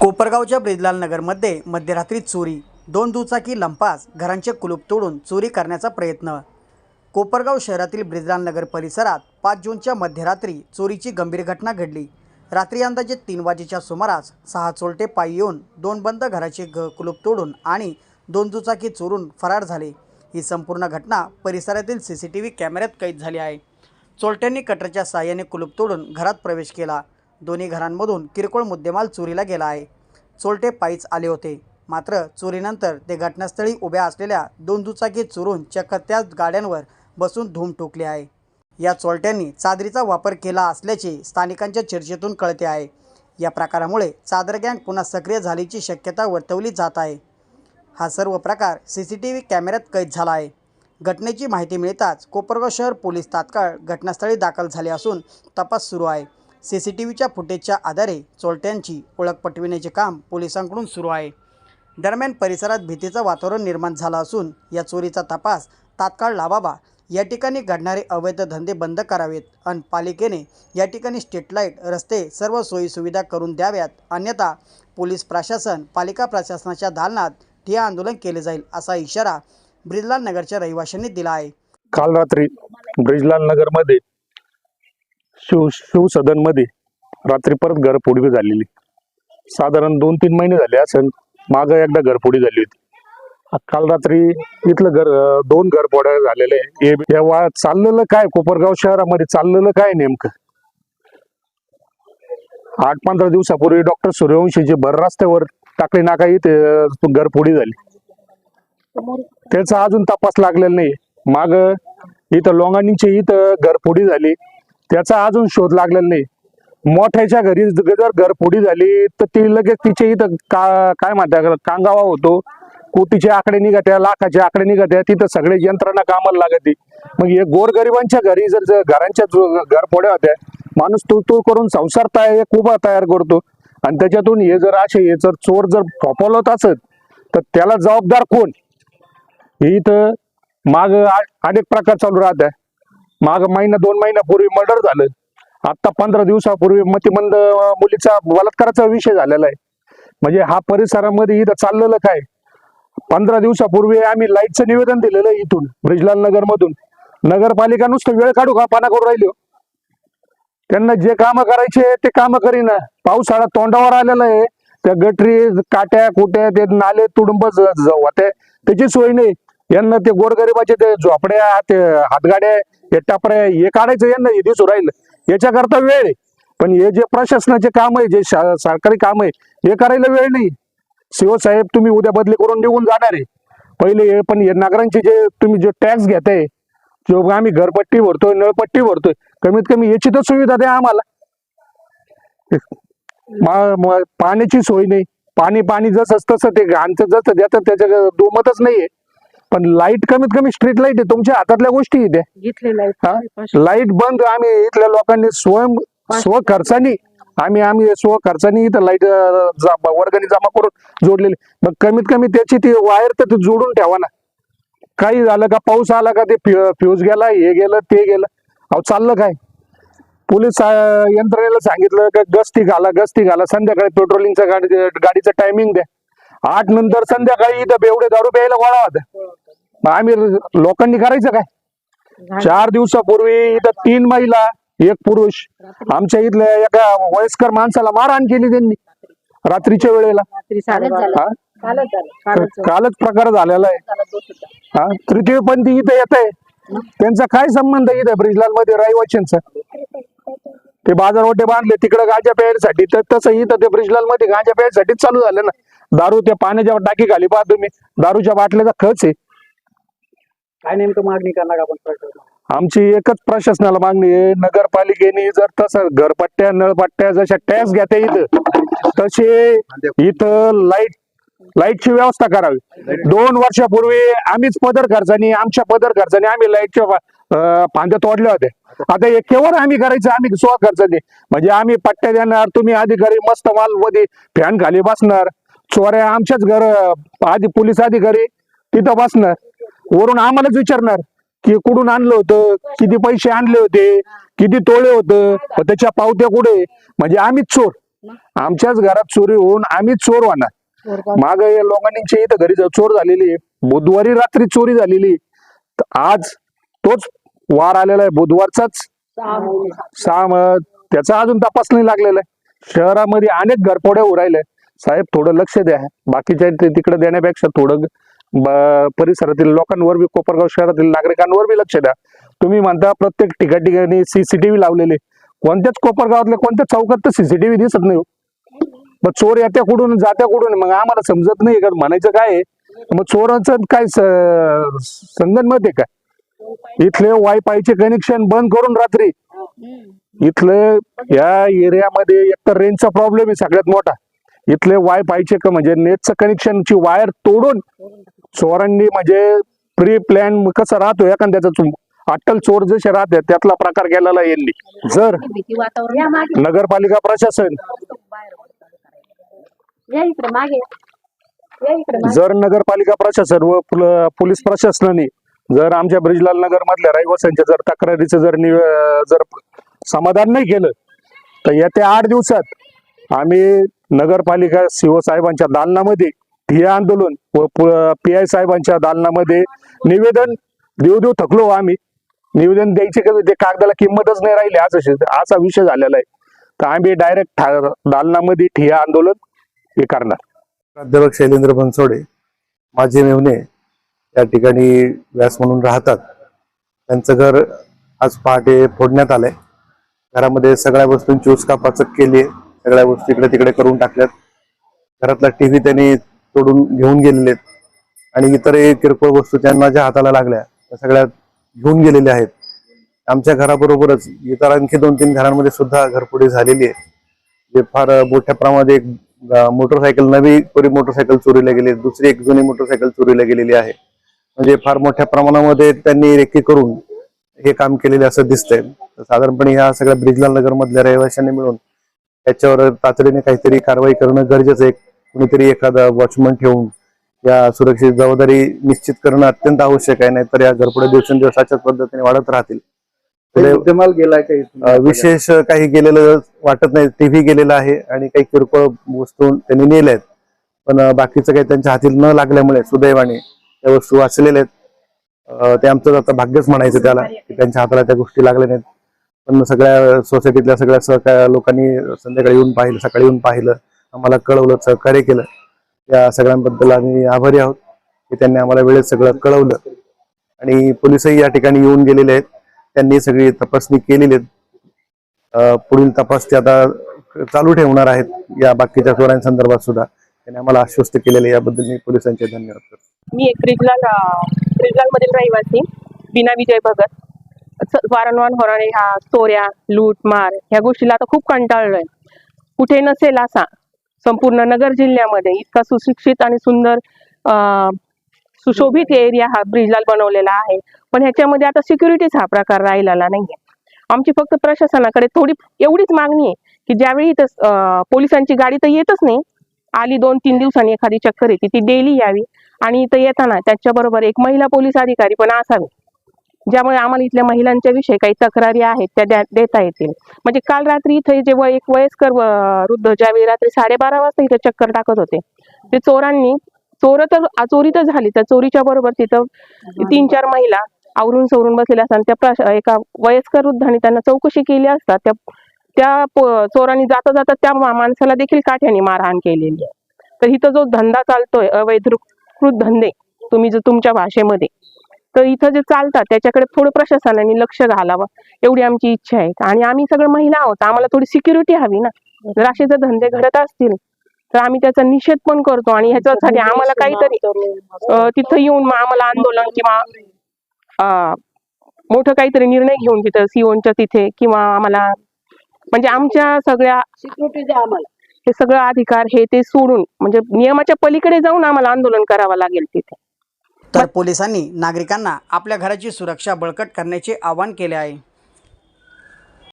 कोपरगावच्या ब्रिजलाल नगरमध्ये मध्यरात्री चोरी दोन दुचाकी लंपास घरांचे कुलूप तोडून चोरी करण्याचा प्रयत्न. कोपरगाव शहरातील ब्रिजलाल नगर परिसरात पाच जूनच्या मध्यरात्री चोरीची गंभीर घटना घडली. रात्री अंदाजे तीन वाजेच्या सुमारास सहा चोलटे पायी येऊन दोन बंद घराचे ग कुलूप तोडून आणि दोन दुचाकी चोरून फरार झाले. ही संपूर्ण घटना परिसरातील सी सी टी व्ही कॅमेऱ्यात कैद झाली आहे. चोरट्यांनी कटरच्या साह्याने कुलूप तोडून घरात प्रवेश केला. दोन्ही घरांमधून किरकोळ मुद्देमाल चोरीला गेला आहे. चोरटे पायीच आले होते. मात्र चोरीनंतर ते घटनास्थळी उभ्या असलेल्या दोन दुचाकी चोरून चक्क त्याच गाड्यांवर बसून धूम ठोकले आहे. या चोरट्यांनी चादरीचा वापर केला असल्याचे स्थानिकांच्या चर्चेतून कळते आहे. या प्रकारामुळे चादर गँग पुन्हा सक्रिय झाल्याची शक्यता वर्तवली जात आहे. हा सर्व प्रकार सी सी टी व्ही कॅमेऱ्यात कैद झाला आहे. घटनेची माहिती मिळताच कोपरगाव शहर पोलीस तात्काळ घटनास्थळी दाखल झाले असून तपास सुरू आहे. सी सी टी व्हीच्या फुटेजच्या आधारे चोरट्यांची ओळख पटविण्याचे काम पोलिसांकडून सुरू आहे. दरम्यान परिसरात भीतीचं वातावरण निर्माण झालं असून या चोरीचा तपास तात्काळ लावावा. या ठिकाणी घडणारे अवैध धंदे बंद करावेत. अन पालिकेने या ठिकाणी स्ट्रीट लाइट रस्ते सर्व सोयीसुविधा करून द्याव्यात. अन्यथा पोलीस प्रशासन पालिका प्रशासनाच्या दालनात ठिया आंदोलन केले जाईल असा इशारा ब्रिजलाल नगरच्या रहिवाशांनी दिला आहे. काल रात्री ब्रिजलाल नगरमध्ये शिव शिवसदनमध्ये रात्री परत घरफोडी झालेली. साधारण दोन तीन महिने झाले असेल माग एकदा घरफोडी झाली होती. काल रात्री इथलं घर दोन घरफोड्या झालेले. आहे. वा चाललेलं काय? कोपरगाव शहरामध्ये चाललेलं काय नेमकं? आठ पंधरा दिवसापूर्वी डॉक्टर सूर्यवंशीचे भर रस्त्यावर टाकळी नाका इथे अं, घरफोडी झाली. त्याचा अजून तपास लागलेला नाही. माग इथं लोंगाणीची इथं घरफोडी झाली. त्याचा अजून शोध लागलेला नाही. मोठ्याच्या घरी जर घरफोडी झाली तर ती लगेच तिचे इथं का काय म्हणतात कांगावा होतो. कोटीचे आकडे निघत्या लाखाचे आकडे निघत्या तिथं सगळे यंत्रणा कामाला लागते मग हे गोरगरिबांच्या घरी जर जर घरांच्या जो- घरफोड्या होत्या माणूस तू तू करून संसार तयार एक उभा तयार करतो. आणि त्याच्यातून हे जर असे हे जर चोर जर फोपवत असत तर त्याला जबाबदार कोण? हे इथं माग अनेक प्रकार चालू राहत आहे माग महिना दोन महिन्यापूर्वी मर्डर झालं. आता पंधरा दिवसापूर्वी मतिमंद मुलीचा बलात्काराचा विषय झालेला आहे. म्हणजे हा परिसरामध्ये इथं चाललेलं काय? पंधरा दिवसापूर्वी आम्ही लाईटचं निवेदन दिलेलं आहे इथून ब्रिजलाल नगर मधून नगरपालिका नुसतं वेळ काढू का? पाना करून राहिलो. त्यांना जे काम करायचे ते काम करीना. पावसाळा तोंडावर आलेला आहे. त्या गटरी काट्या कुट्या ते नाले तुडुंब होते. त्याची सोय नाही. यांना ते गोरगरिबाचे ते झोपड्या ते हातगाड्या हे टापऱ्या हे काढायचं यांना हे दिसू राहिलं. याच्याकरता वेळ आहे. पण हे जे प्रशासनाचे काम आहे जे सरकारी काम आहे हे करायला वेळ नाही. शिवसाहेब तुम्ही उद्या बदली करून निघून जाणार आहे. पहिले हे पण हे नागरांचे जे तुम्ही जे टॅक्स घेताय जो आम्ही घरपट्टी भरतोय नळपट्टी भरतोय कमीत कमी याची तर सुविधा द्या आम्हाला. पाण्याची सोय नाही. पाणी पाणी जसं तसं ते घाणचं जसं द्याचं त्याच्या दुमतच नाहीये. पण लाइट कमीत कमी स्ट्रीट लाइट आहे. तुमच्या हातातल्या गोष्टी हा? आहे लाइट बंद आम्ही इथल्या लोकांनी स्वयं स्व खर्चानी आम्ही आम्ही स्व खर्चानी इथं लाइट वर्गणी जमा करून जोडलेली. मग कमीत कमी त्याची ती वायर तर ती जोडून ठेवा ना. काही झालं का पाऊस आला का ते फ्यू- फ्यूज गेला हे गेलं ते गेलं. अहो चाललं काय? पोलीस अं, यंत्रणेला सांगितलं का गस्ती घाला गस्ती घाला. संध्याकाळी पेट्रोलिंगचा गाडी गाडीचं टायमिंग द्या. आठ नंतर संध्याकाळी इथं बेवडे दारू प्यायला गोळा होता आम्ही लोकांनी करायचं काय? चार दिवसापूर्वी इथं तीन महिला एक पुरुष आमच्या इथल्या एका वयस्कर माणसाला मारहाण केली त्यांनी. रात्रीच्या वेळेला. हा? कालच प्रकार झालेला आहे. हा? तृतीयपंथी इथं येत आहे त्यांचा काय संबंध इथं ब्रिजलाल मध्ये रहिवाशांचा? ते बाजारवाटे बांधले तिकडे गांजा प्यायसाठी. तर तसं इथं ते ब्रिजलाल मध्ये गांजा प्यायसाठीच चालू झालं ना. दारू त्या पाण्याच्या टाकी खाली पहा तुम्ही दारूच्या बाटल्याचा खच आहे. काय नेमकं मागणी करणार आपण आमची एकच प्रशासनाला मागणी आहे नगरपालिकेने जर तसं घरपट्ट्या नळपट्ट्या जशा टॅक्स घेते इथं तसे इथं लाइट लाईटची व्यवस्था करावी. दोन वर्षापूर्वी आम्हीच पदर खर्चानी आमच्या पदर खर्चानी आम्ही लाईटच्या फांद्या तोडल्या होत्या. आता हे केवळ आम्ही करायचं? आम्ही स्व खर्चाने म्हणजे आम्ही पट्ट्या देणार तुम्ही अधिकारी मस्त माल मध्ये फॅन खाली बसणार. चोऱ्या आमच्याच घर आधी पोलीस अधिकारी तिथं बसणार. वरून आम्हालाच विचारणार की कुठून आणलं होतं किती पैसे आणले होते किती तोळे होतं त्याच्या पावत्या कुठे? म्हणजे आम्हीच चोर. आमच्याच घरात चोरी होऊन आम्ही चोर होणार. माग लोकांच्या इथं घरी चोर झालेली बुधवारी रात्री चोरी झालेली तर आज तोच वार आलेला आहे बुधवारचाच. सहा त्याचा अजून तपास नाही लागलेला आहे. शहरामध्ये अनेक घरपोड्या उरायल्या साहेब थोडं लक्ष द्या. बाकीच्या तिकडे देण्यापेक्षा थोडं परिसरातील लोकांवर बी कोपरगाव शहरातील नागरिकांवर बी लक्ष द्या. तुम्ही म्हणता प्रत्येक ठिका ठिकाणी सीसीटीव्ही लावलेले कोणत्याच कोपरगावातल्या कोणत्या चौकात तर सीसीटीव्ही दिसत नाही हो. मग चोर येत्या कुठून जात्या कुठून? मग आम्हाला समजत नाही. का म्हणायचं काय? मग चोराचं काय संगनमत आहे का? इथले वायफायचे कनेक्शन बंद करून रात्री. इथले या एरियामध्ये एकतर रेंजचा प्रॉब्लेम आहे सगळ्यात मोठा. इथले वायफायचे क म्हणजे नेटचं कनेक्शनची वायर तोडून चोरांनी म्हणजे प्री प्लॅन कसं राहतो एखाद्याचा अट्टल चोर जसे राहते त्यातला प्रकार केलेला यांनी. जर नगरपालिका प्रशासन. जर नगरपालिका प्रशासन व पुल- पोलीस प्रशासनाने जर आमच्या ब्रिजलाल नगर मधल्या रहिवाशांच्या जर तक्रारीचं जर निव- जर समाधान नाही केलं तर येत्या आठ दिवसात आम्ही नगरपालिका शिवसाहेबांच्या दालनामध्ये ठिय्या आंदोलन व पी आय साहेबांच्या दालनामध्ये निवेदन देऊ देऊ थकलो आम्ही. निवेदन द्यायचे का ते कागदाला किंमतच नाही राहिली. असा असा विषय झालेला आहे. तर आम्ही डायरेक्ट दालनामध्ये ठिया आंदोलन हे करणार. प्राध्यापक शैलेंद्र बनसोडे माझे मेवणे त्या ठिकाणी व्यास म्हणून राहतात. त्यांचं घर आज पहाटे फोडण्यात आलंय. घरामध्ये सगळ्या वस्तूंची उचकापाचक केली आहे. सगळ्या वस्तू इकडे तिकडे करून टाकल्यात. घरातला टीव्ही त्यांनी तोडून घेऊन गेलेले आहेत. आणि इतरही किरकोळ वस्तू त्यांना ज्या हाताला लागल्या त्या सगळ्या घेऊन गेलेल्या आहेत. आमच्या घराबरोबरच इतर आणखी दोन तीन घरांमध्ये सुद्धा घरफोडी झालेली आहे. जे फार मोठ्या प्रमाणात एक मोटरसायकल नवी कोरी मोटरसायकल चोरीला गेली दुसरी एक जुनी मोटरसायकल चोरीला गेलेली आहे. म्हणजे फार मोठ्या प्रमाणामध्ये त्यांनी रेकी करून हे काम केलेले असं दिसतंय. साधारणपणे ह्या सगळ्या ब्रिजलाल नगर मधल्या रहिवाशांनी मिळून त्याच्यावर तातडीने काहीतरी कारवाई करणं गरजेचं आहे. कुणीतरी एखादा वॉचमन ठेवून या सुरक्षित जबाबदारी निश्चित करणं अत्यंत आवश्यक आहे नाहीतर या घरपुढे दिवसेंदिवस अशाच पद्धतीने वाढत राहतील. मुद्देमाल गेलाय काही विशेष काही गेलेलं वाटत नाही. टीव्ही गेलेला आहे आणि काही किरकोळ वस्तू त्यांनी नेल्या आहेत पण बाकीचं काही त्यांच्या हाती न लागल्यामुळे सुदैवाने त्या वस्तू वाचलेल्या आहेत. ते आमचं आता भाग्यच म्हणायचं त्याला की त्यांच्या हाताला त्या गोष्टी लागल्या नाहीत पण सगळ्या सोसायटीतल्या सगळ्या सहकार लोकांनी संध्याकाळी येऊन पाहिलं सकाळी येऊन पाहिलं आम्हाला कळवलं सहकार्य केलं. या सगळ्यांबद्दल आम्ही आभारी आहोत की त्यांनी आम्हाला वेळेत सगळं कळवलं. आणि पोलिसही या ठिकाणी येऊन गेलेले आहेत. त्यांनी सगळी तपासणी केलेली आहेत. पुढील तपास ते आता चालू ठेवणार आहेत या बाकीच्या चोरांसंदर्भात सुद्धा. त्यांनी आम्हाला आश्वस्त केलेले याबद्दल मी पोलिसांचे धन्यवाद करतो. मी एक ब्रिजलाल मधील रहिवासी बिना विजय भगत. वारंवार होणारे ह्या चोऱ्या लूट मार ह्या गोष्टीला आता खूप कंटाळलोय. कुठे नसेल असा संपूर्ण नगर जिल्ह्यामध्ये इतका सुशिक्षित आणि सुंदर सुशोभित एरिया हा ब्रिजलाल बनवलेला आहे. पण ह्याच्यामध्ये आता सिक्युरिटीच हा प्रकार राहिलेला नाहीये. आमची फक्त प्रशासनाकडे थोडी एवढीच मागणी आहे की ज्यावेळी इथं पोलिसांची गाडी तर येतच नाही आली दोन तीन दिवसांनी एखादी चक्कर येते ती डेली यावी. आणि इथं येताना त्याच्याबरोबर एक महिला पोलीस अधिकारी पण असावे. ज्यामुळे आम्हाला इथल्या महिलांच्या विषयी काही तक्रारी आहेत त्या द्या- देता येतील. म्हणजे काल रात्री इथे जेव्हा एक वयस्कर वृद्ध ज्यावेळी रात्री साडेबारा वाजता इथे चक्कर टाकत होते ते चोरांनी चोर तर चोरी तर झाली तर चोरीच्या बरोबर तिथं तीन चार महिला आवरून सवरून बसलेल्या असतात. त्या एका वयस्कर वृद्धाने त्यांना चौकशी केली असता त्या त्या चोरांनी जाता जाता त्या माणसाला देखील काठ्याने मारहाण केलेली आहे. तर इथं जो धंदा चालतोय अवैधकृत धंदे तुम्ही जो तुमच्या भाषेमध्ये तर इथं जे चालतात त्याच्याकडे थोडं प्रशासनाने लक्ष घालावं एवढी आमची इच्छा आहे. आणि आम्ही सगळे महिला आहोत आम्हाला थोडी सिक्युरिटी हवी ना. जर असे जर धंदे घडत असतील तर आम्ही त्याचा निषेध पण करतो आणि ह्याच्यासाठी आम्हाला काहीतरी तिथं येऊन मग आम्हाला आंदोलन किंवा मोठं काहीतरी निर्णय घेऊन तिथं सीओनच्या तिथे किंवा आम्हाला म्हणजे आमच्या सगळ्या सिक्युरिटी द्या आम्हाला. हे सगळं अधिकार हे ते सोडून म्हणजे नियमाच्या पलीकडे जाऊन आम्हाला आंदोलन करावं लागेल तिथे. तर पोलिसांनी नागरिकांना आपल्या घराची सुरक्षा बळकट करण्याचे आवाहन केले आहे.